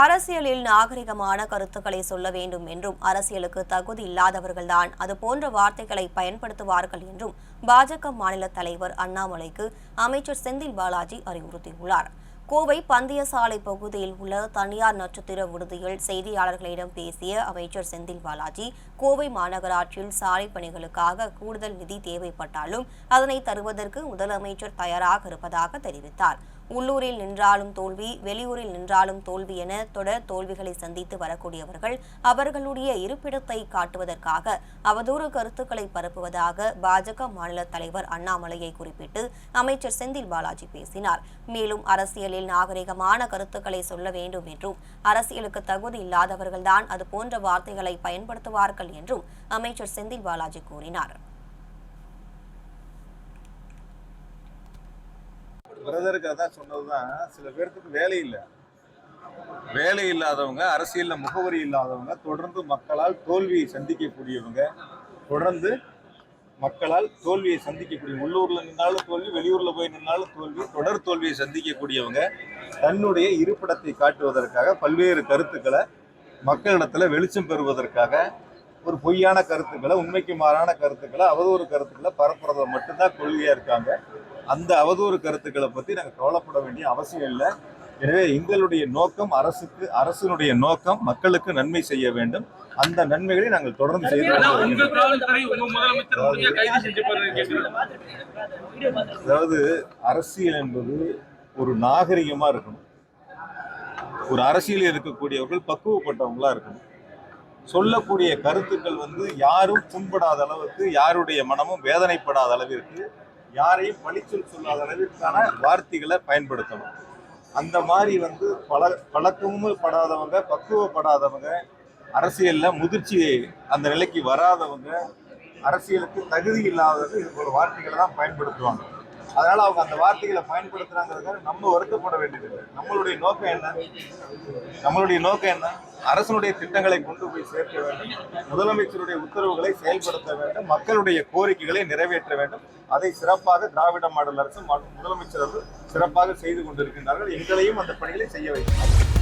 அரசியலில் நாகரிகமான கருத்துக்களை சொல்ல வேண்டும் என்றும் அரசியலுக்கு தகுதி இல்லாதவர்கள்தான் அது போன்ற வார்த்தைகளை பயன்படுத்துவார்கள் என்றும் பாஜக மாநில தலைவர் அண்ணாமலைக்கு அமைச்சர் செந்தில் பாலாஜி அறிவுறுத்தியுள்ளார். கோவை பந்தயசாலை பகுதியில் உள்ள தனியார் நட்சத்திர விடுதியில் செய்தியாளர்களிடம் பேசிய அமைச்சர் செந்தில் பாலாஜி கோவை மாநகராட்சியில் சாலை பணிகளுக்காக கூடுதல் நிதி தேவைப்பட்டாலும் அதனை தருவதற்கு முதலமைச்சர் தயாராக இருப்பதாக தெரிவித்தார். உள்ளூரில் நின்றாலும் தோல்வி வெளியூரில் நின்றாலும் தோல்வி என தொடர் தோல்விகளை சந்தித்து வரக்கூடியவர்கள் அவர்களுடைய இருப்பிடத்தை காட்டுவதற்காக அவதூறு கருத்துக்களை பரப்புவதாக பாஜக மாநில தலைவர் அண்ணாமலையை குறிப்பிட்டு அமைச்சர் செந்தில் பாலாஜி பேசினார். மேலும் அரசியலில் நாகரிகமான கருத்துக்களை சொல்ல வேண்டும் என்றும் அரசியலுக்கு தகுதி இல்லாதவர்கள்தான் அது போன்ற வார்த்தைகளை பயன்படுத்துவார்கள் என்றும் அமைச்சர் செந்தில் பாலாஜி கூறினார். பிரதருக்கு அதான் சொன்னதுதான். சில பேர்த்துக்கு வேலை இல்லை. வேலை இல்லாதவங்க அரசியல்ல முகவரி இல்லாதவங்க தொடர்ந்து மக்களால் தோல்வியை சந்திக்கக்கூடியவங்க தொடர்ந்து மக்களால் தோல்வியை சந்திக்கக்கூடிய உள்ளூர்ல நின்னாலும் தோல்வி வெளியூர்ல போய் நின்னாலும் தோல்வி தொடர் தோல்வியை சந்திக்கக்கூடியவங்க தன்னுடைய இருப்பிடத்தை காட்டுவதற்காக பல்வேறு கருத்துக்களை மக்களிடத்துல வெளிச்சம் பெறுவதற்காக ஒரு பொய்யான கருத்துக்களை உண்மைக்கு மாறான கருத்துக்களை அவதூறு கருத்துக்களை பரப்புறத மட்டும்தான் கொள்கையா இருக்காங்க. அந்த அவதூறு கருத்துக்களை பத்தி நாங்க கவலைப்பட வேண்டிய அவசியம் இல்லை. எனவே எங்களுடைய நோக்கம் அரசுக்கு அரசினுடைய நோக்கம் மக்களுக்கு நன்மை செய்ய வேண்டும். அந்த நன்மைகளை நாங்கள் தொடர்ந்து செய்து அதாவது அரசியல் என்பது ஒரு நாகரிகமா இருக்கணும். ஒரு அரசியலில் இருக்கக்கூடியவர்கள் பக்குவப்பட்டவங்களா இருக்கணும். சொல்லக்கூடிய கருத்துக்கள் வந்து யாரும் புண்படாத அளவுக்கு யாருடைய மனமும் வேதனைப்படாத அளவிற்கு யாரையும் பழிச்சொல் சொல்லாத அளவிற்கான வார்த்தைகளை பயன்படுத்தணும். அந்த மாதிரி வந்து பல பழக்கமும் படாதவங்க பக்குவப்படாதவங்க அரசியலில் முதிர்ச்சி அந்த நிலைக்கு வராதவங்க அரசியலுக்கு தகுதி இல்லாதவங்க இது போல வார்த்தைகளை தான் பயன்படுத்துவாங்க. அதனால அவங்க அந்த வார்த்தைகளை பயன்படுத்துறாங்கிறதுக்காக நம்ம வருத்தப்பட வேண்டியதில்லை. நம்மளுடைய நோக்கம் என்ன? நம்மளுடைய நோக்கம் என்ன? அரசனுடைய திட்டங்களை கொண்டு போய் சேர்க்க வேண்டும். முதலமைச்சருடைய உத்தரவுகளை செயல்படுத்த வேண்டும். மக்களுடைய கோரிக்கைகளை நிறைவேற்ற வேண்டும். அதை சிறப்பாக திராவிட மாடல் அரசு மற்றும் முதலமைச்சர் அவர்கள் சிறப்பாக செய்து கொண்டிருக்கின்றார்கள். எங்களையும் அந்த பணிகளை செய்ய வைக்கிறார்கள்.